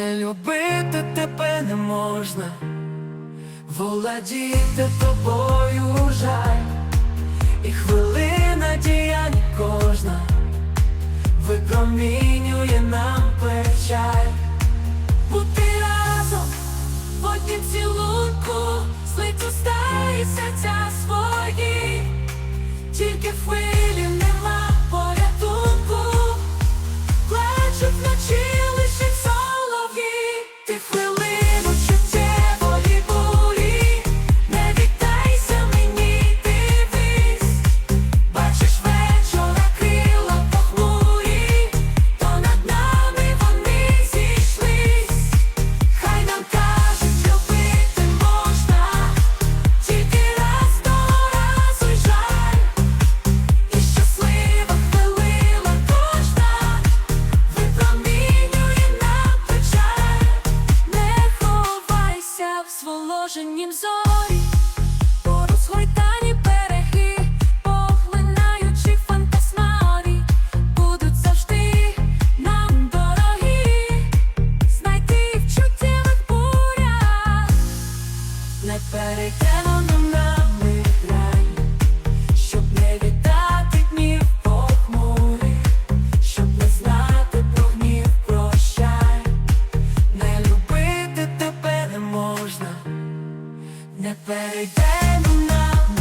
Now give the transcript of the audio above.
Любити тебе не можна, володіти тобою жаль, і хвилина діянь кожна. Випромінює нам печаль. Бути разом в однім цілунку, злить уста і серця свої, тільки хвилі Ти хвилину Розложенім зорі, порозгортані береги, поглинаючи будуть завжди нам дорогі, знайти в чуттєвих бурях, не перекинув мене. Saturday night.